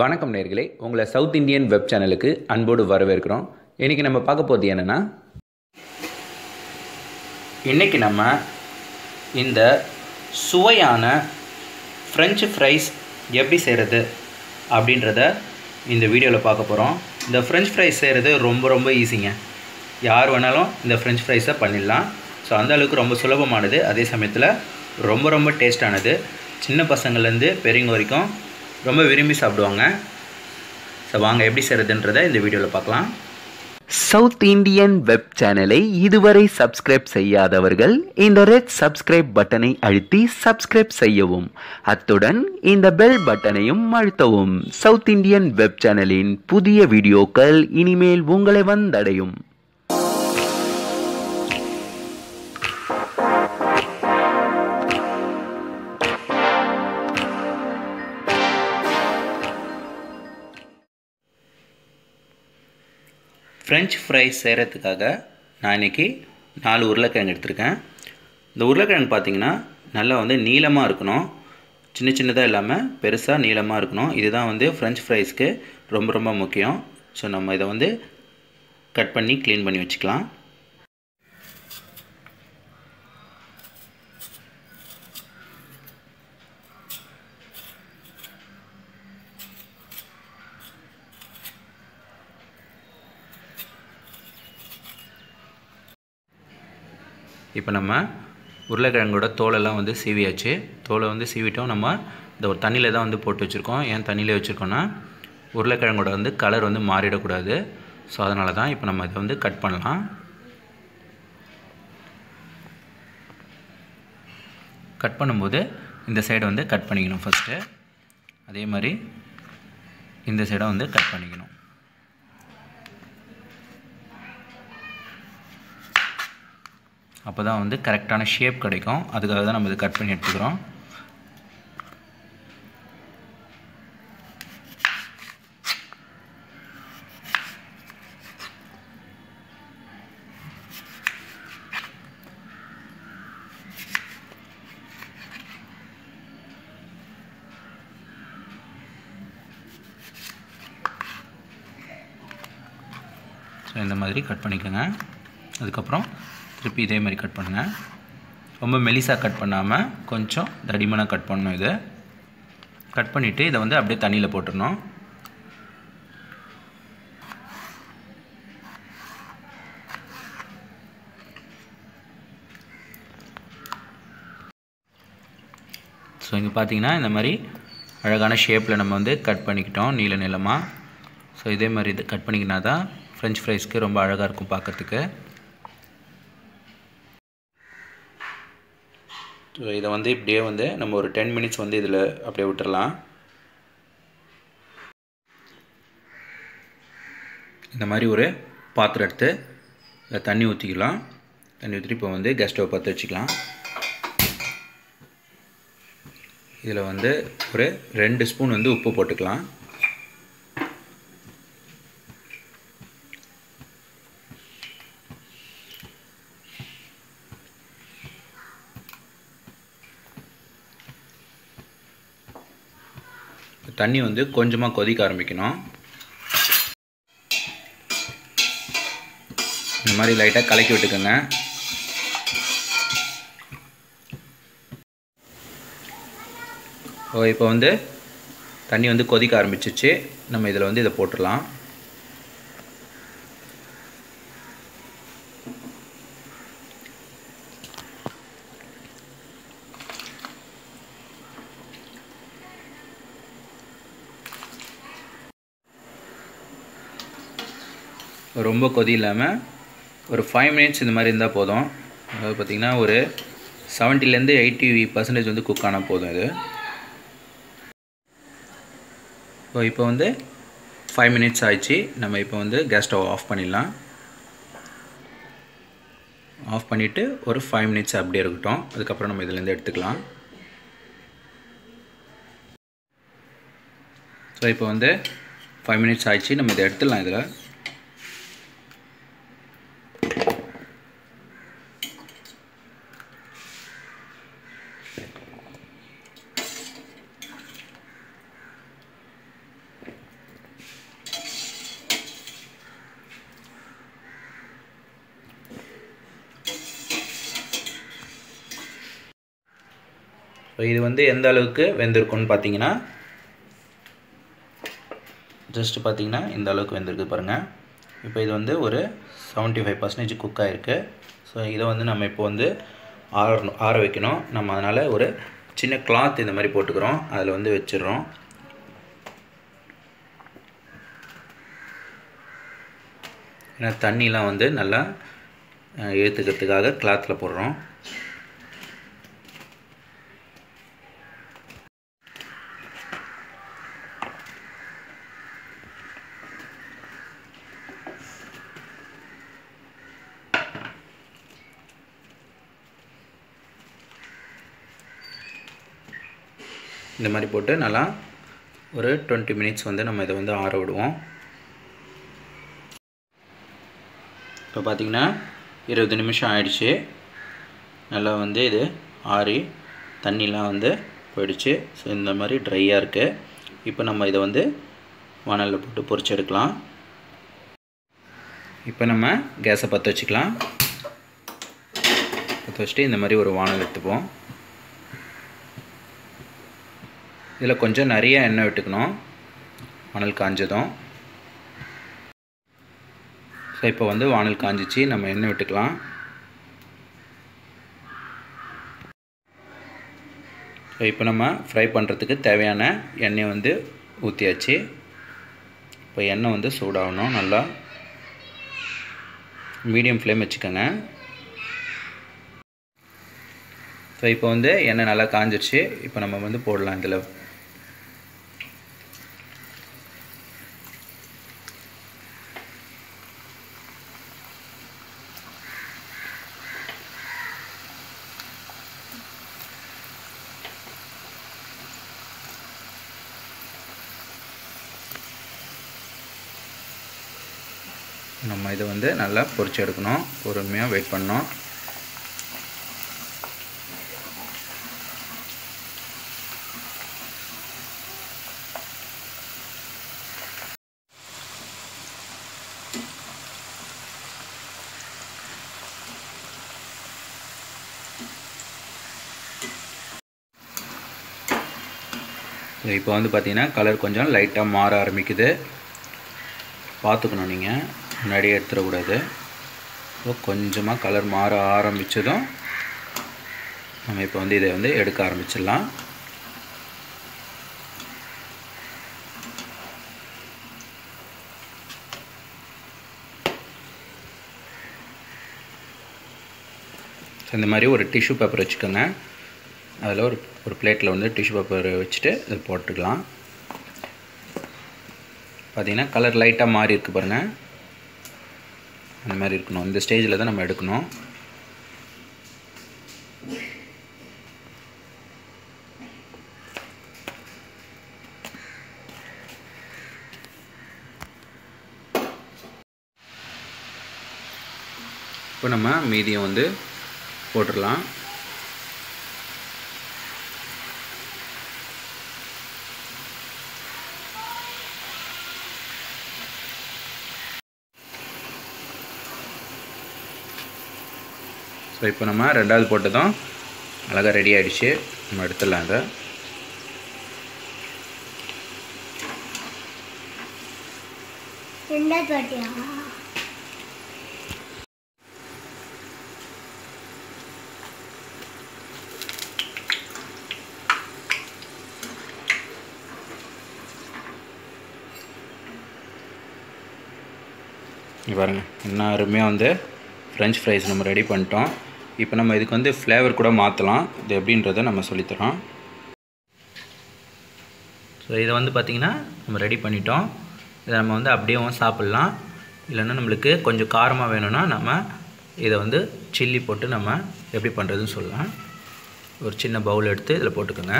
வணக்கம் நேர்களே. உங்களை சவுத் இந்தியன் வெப் சேனலுக்கு அன்போடு வரவேற்கிறோம். இன்றைக்கி நம்ம பார்க்க போகிறது என்னென்னா இன்றைக்கி நம்ம இந்த சுவையான ஃப்ரெஞ்சு ஃப்ரைஸ் எப்படி செய்கிறது அப்படின்றத இந்த வீடியோவில் பார்க்க போகிறோம் இந்த ஃப்ரெஞ்ச் ஃப்ரைஸ் செய்கிறது ரொம்ப ரொம்ப ஈஸிங்க யார் வேணாலும் இந்த ஃப்ரெஞ்ச் ஃப்ரைஸை பண்ணிடலாம். ஸோ அந்த அளவுக்கு ரொம்ப சுலபமானது. அதே சமயத்தில் ரொம்ப ரொம்ப டேஸ்டானது சின்ன பசங்கள்லேருந்து பெரியவங்க வரைக்கும் ரொம்ப விரும்பி சாப்பிடுவாங்க. ஸோ வாங்க எப்படி செய்கிறதுன்றதை இந்த வீடியோவில் பார்க்கலாம். சவுத் இந்தியன் வெப் சேனலை இதுவரை சப்ஸ்கிரைப் செய்யாதவர்கள் இந்த ரெட் சப்ஸ்கிரைப் பட்டனை அழுத்தி சப்ஸ்கிரைப் செய்யவும். அத்துடன் இந்த பெல் பட்டனையும் அழுத்தவும். சவுத் இந்தியன் வெப் சேனலின் புதிய வீடியோக்கள் இனிமேல் உங்களை வந்தடையும். ஃப்ரெஞ்ச் ஃப்ரைஸ் செய்கிறதுக்காக நான் இன்றைக்கி நாலு உருளைக்கிழங்கு எடுத்திருக்கேன். இந்த உருளைக்கிழங்கு பார்த்திங்கன்னா நல்லா வந்து நீளமாக இருக்கணும். சின்ன சின்னதாக இல்லாமல் பெருசாக நீளமாக இருக்கணும். இதுதான் வந்து ஃப்ரெஞ்ச் ஃப்ரைஸ்க்கு ரொம்ப ரொம்ப முக்கியம். ஸோ நம்ம இதை வந்து கட் பண்ணி க்ளீன் பண்ணி வச்சுக்கலாம். இப்போ நம்ம உருளைக்கிழங்கோட தோலெல்லாம் வந்து சீவியாச்சு. தோலை வந்து சீவிட்டோம். நம்ம இந்த ஒரு தண்ணியில் தான் வந்து போட்டு வச்சுருக்கோம். ஏன் தண்ணியில் வச்சுருக்கோன்னா உருளைக்கிழங்கோட வந்து கலர் வந்து மாறிடக்கூடாது. ஸோ அதனால தான் இப்போ நம்ம இதை வந்து கட் பண்ணலாம். கட் பண்ணும்போது இந்த சைடை வந்து கட் பண்ணிக்கணும் ஃபஸ்ட்டு அதே மாதிரி இந்த சைடை வந்து கட் பண்ணிக்கணும். அப்போ தான் வந்து கரெக்டான ஷேப் கிடைக்கும். அதுக்காக தான் நம்ம இதை கட் பண்ணி எடுத்துக்கிறோம். ஸோ இந்த மாதிரி கட் பண்ணிக்கோங்க. அதுக்கப்புறம் திருப்பி இதே மாதிரி கட் பண்ணுங்கள் ரொம்ப மெலிசாக கட் பண்ணாமல் கொஞ்சம் தடிமனாக கட் பண்ணணும் இது. கட் பண்ணிவிட்டு இதை வந்து அப்படியே தண்ணியில் போட்டுடணும். ஸோ இங்கே பார்த்தீங்கன்னா இந்த மாதிரி அழகான ஷேப்பில் நம்ம வந்து கட் பண்ணிக்கிட்டோம் நீல நிலமாக ஸோ இதே மாதிரி இது கட் பண்ணிக்கினா தான் ஃப்ரெஞ்ச் ஃப்ரைஸ்க்கு ரொம்ப அழகாக இருக்கும் பார்க்குறதுக்கு. ஸோ இதை வந்து இப்படியே வந்து நம்ம ஒரு டென் மினிட்ஸ் வந்து இதில் அப்படியே விட்டுறலாம். இந்த மாதிரி ஒரு பாத்திரம் எடுத்து தண்ணி ஊற்றிக்கலாம் தண்ணி ஊற்றிட்டு இப்போ வந்து கேஸ் ஸ்டவ் பற்ற வச்சுக்கலாம். இதில் வந்து ஒரு ரெண்டு ஸ்பூன் வந்து உப்பு போட்டுக்கலாம். தண்ணி வந்து கொஞ்சமாக கொதிக்க ஆரம்பிக்கணும். இந்த மாதிரி லைட்டாக கலக்கி விட்டுக்கோங்க. ஓ இப்போ வந்து தண்ணி வந்து கொதிக்க ஆரம்பிச்சிச்சு. நம்ம இதில் வந்து இதை போட்டுடலாம். ரொம்ப கொதி இல்லாமல் ஒரு ஃபைவ் மினிட்ஸ் இந்த மாதிரி இருந்தால் போதும். அதாவது பார்த்திங்கன்னா ஒரு செவன்ட்டிலேருந்து எயிட்டி பர்சன்டேஜ் வந்து குக் ஆனால் போதும் இது. ஸோ இப்போ வந்து ஃபைவ் மினிட்ஸ் ஆயிடுச்சு. நம்ம இப்போ வந்து கேஸ் ஸ்டவ் ஆஃப் பண்ணிடலாம். ஆஃப் பண்ணிவிட்டு ஒரு ஃபைவ் மினிட்ஸ் அப்படியே இருக்கட்டும். அதுக்கப்புறம் நம்ம இதுலேருந்து எடுத்துக்கலாம். ஸோ இப்போ வந்து ஃபைவ் மினிட்ஸ் ஆயிடுச்சு. நம்ம இதை எடுத்துடலாம் இதில். ஸோ இது வந்து எந்த அளவுக்கு வெந்திருக்குன்னு பார்த்தீங்கன்னா ஜஸ்ட் பார்த்தீங்கன்னா இந்த அளவுக்கு வெந்திருக்கு பாருங்கள் இப்போ இது வந்து ஒரு செவன்ட்டி ஃபைவ் பர்சன்டேஜ் குக் ஆகிருக்கு ஸோ இதை வந்து நம்ம இப்போ வந்து ஆறணும் ஆற வைக்கணும். நம்ம அதனால் ஒரு சின்ன கிளாத் இந்த மாதிரி போட்டுக்கிறோம். அதில் வந்து வச்சிடுறோம். ஏன்னா தண்ணிலாம் வந்து நல்லா எழுத்துக்கிறதுக்காக கிளாத்தில் போடுறோம். இந்த மாதிரி போட்டு நல்லா ஒரு டுவெண்ட்டி மினிட்ஸ் வந்து நம்ம இதை வந்து ஆற விடுவோம். இப்போ பார்த்திங்கன்னா இருபது நிமிஷம் ஆயிடுச்சு. நல்லா வந்து இது ஆறி தண்ணிலாம் வந்து போயிடுச்சு. ஸோ இந்த மாதிரி ட்ரையாக இருக்குது இப்போ நம்ம இதை வந்து வானலில் போட்டு பொரிச்சு எடுக்கலாம் இப்போ நம்ம கேஸை பற்ற வச்சுக்கலாம். பற்ற வச்சுட்டு இந்த மாதிரி ஒரு வானல் எடுத்துப்போம். இதில் கொஞ்சம் நிறைய எண்ணெய் விட்டுக்கணும். வானல் காஞ்சதும். ஸோ இப்போ வந்து வானல் காஞ்சிச்சு. நம்ம எண்ணெய் விட்டுக்கலாம். ஸோ இப்போ நம்ம ஃப்ரை பண்ணுறதுக்கு தேவையான எண்ணெய் வந்து ஊற்றியாச்சு இப்போ எண்ணெய் வந்து சூடாகணும். நல்லா மீடியம் ஃப்ளேம் வச்சுக்கோங்க. ஸோ இப்போ வந்து எண்ணெய் நல்லா காஞ்சிருச்சு. இப்போ நம்ம வந்து போடலாம் இதில். நம்ம இதை வந்து நல்லா பொறிச்சு எடுக்கணும். பொறுமையாக வெயிட் பண்ணணும். இப்போ வந்து பார்த்தீங்கன்னா கலர் கொஞ்சம் லைட்டாக மாற ஆரம்பிக்குது. பார்த்துக்கணும் நீங்கள் முன்னாடியே எடுத்துடக்கூடாது. ஸோ கொஞ்சமாக கலர் மாற ஆரம்பித்ததும் நம்ம இப்போ வந்து இதை வந்து எடுக்க ஆரம்பிச்சிடலாம். ஸோ இந்த மாதிரி ஒரு டிஷ்யூ பேப்பர் வச்சுக்கோங்க. அதில் ஒரு ஒரு பிளேட்டில் வந்து டிஷ்யூ பேப்பர் வச்சுட்டு இது போட்டுக்கலாம். பார்த்தீங்கன்னா கலர் லைட்டாக மாறி இருக்கு பாருங்கள் அந்த மாதிரி இருக்கணும். இந்த ஸ்டேஜில் தான் நம்ம எடுக்கணும். இப்போ நம்ம மீதியம் வந்து போட்டுடலாம். ஸோ இப்போ நம்ம ரெண்டாவது போட்டதும் அழகாக ரெடி ஆகிடுச்சு நம்ம எடுத்துடலாம் அதை ரெண்டாவது வாட்டியா இங்க பாருங்க. இன்னும் அருமையாக வந்து ஃப்ரெஞ்ச் ஃப்ரைஸ் நம்ம ரெடி பண்ணிட்டோம். இப்போ நம்ம இதுக்கு வந்து ஃப்ளேவர் கூட மாற்றலாம் இது எப்படின்றத நம்ம சொல்லித்தரோம் ஸோ இதை வந்து பார்த்திங்கன்னா நம்ம ரெடி பண்ணிட்டோம். இதை நம்ம வந்து அப்படியேவும் சாப்பிட்லாம். இல்லைன்னா நம்மளுக்கு கொஞ்சம் காரமாக வேணும்னா நம்ம இதை வந்து சில்லி போட்டு நம்ம எப்படி பண்ணுறதுன்னு சொல்லலாம். ஒரு சின்ன பவுல் எடுத்து இதில் போட்டுக்கோங்க.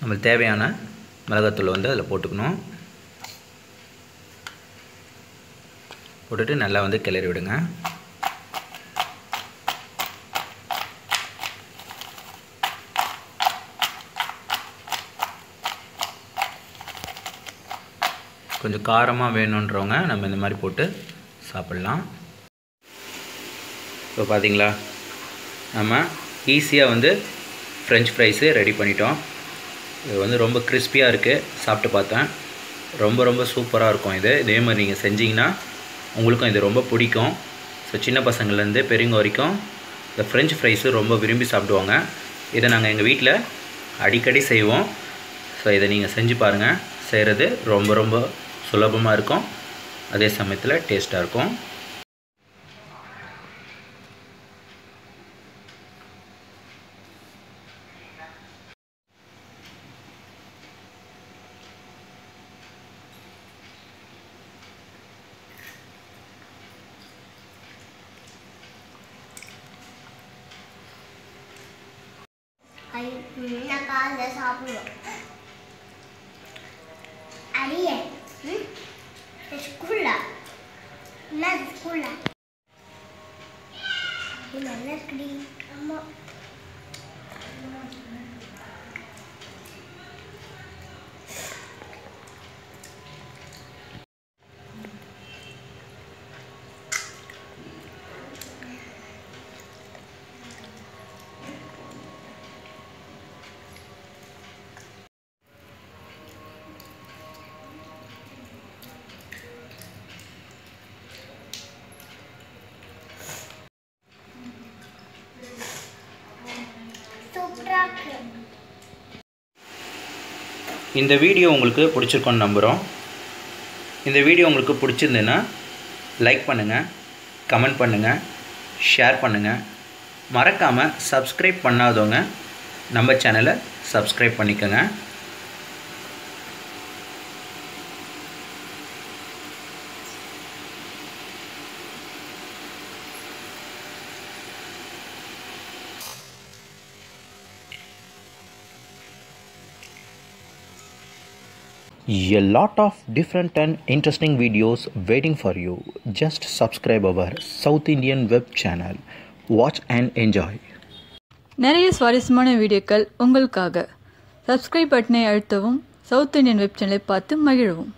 நம்மளுக்கு தேவையான மிளகாத்தூள் வந்து அதில் போட்டுக்கணும். போட்டுட்டு நல்லா வந்து கிளறி விடுங்க. கொஞ்சம் காரமாக வேணுன்றவங்க நம்ம இந்த மாதிரி போட்டு சாப்பிட்லாம். இப்போ பார்த்தீங்களா? நம்ம ஈஸியாக வந்து ஃப்ரெஞ்ச் ஃப்ரைஸு ரெடி பண்ணிட்டோம். இது வந்து ரொம்ப கிறிஸ்பியாக இருக்குது சாப்பிட்டு பார்த்தேன். ரொம்ப ரொம்ப சூப்பராக இருக்கும் இது. இதே மாதிரி நீங்கள் செஞ்சிங்கன்னா உங்களுக்கும் இது ரொம்ப பிடிக்கும். ஸோ சின்ன பசங்கள்லேருந்து பெரியவங்க வரைக்கும் இந்த ஃப்ரெஞ்ச் ஃப்ரைஸு ரொம்ப விரும்பி சாப்பிடுவாங்க. இதை நாங்கள் எங்கள் வீட்டில் அடிக்கடி செய்வோம். ஸோ இதை நீங்கள் செஞ்சு பாருங்கள் செய்கிறது ரொம்ப ரொம்ப சுலபமாக இருக்கும். அதே சமயத்தில் டேஸ்ட்டாக இருக்கும். காலைல சாப்பிடுவேன் அடியே ம் ஸ்கூல்ல என்ன ஸ்கூல்ல இது நல்லா இருக்குடி அம்மா இந்த வீடியோ உங்களுக்கு பிடிச்சிருக்கோன்னு நம்புகிறோம் இந்த வீடியோ உங்களுக்கு பிடிச்சிருந்துன்னா லைக் பண்ணுங்கள் கமெண்ட் பண்ணுங்கள் ஷேர் பண்ணுங்கள் மறக்காமல் சப்ஸ்கிரைப் பண்ணாதவங்க நம்ம சேனலை சப்ஸ்கிரைப் பண்ணிக்கோங்க. A lot of different and interesting videos waiting for you. Just subscribe our South Indian web channel. Watch and enjoy. நிறைய சுவாரஸ்யமான வீடியோக்கள் உங்களுக்காக சப்ஸ்கிரைப் பட்டனை அழுத்தவும் சவுத் இந்தியன் வெப் சேனலை பார்த்து மகிழவும்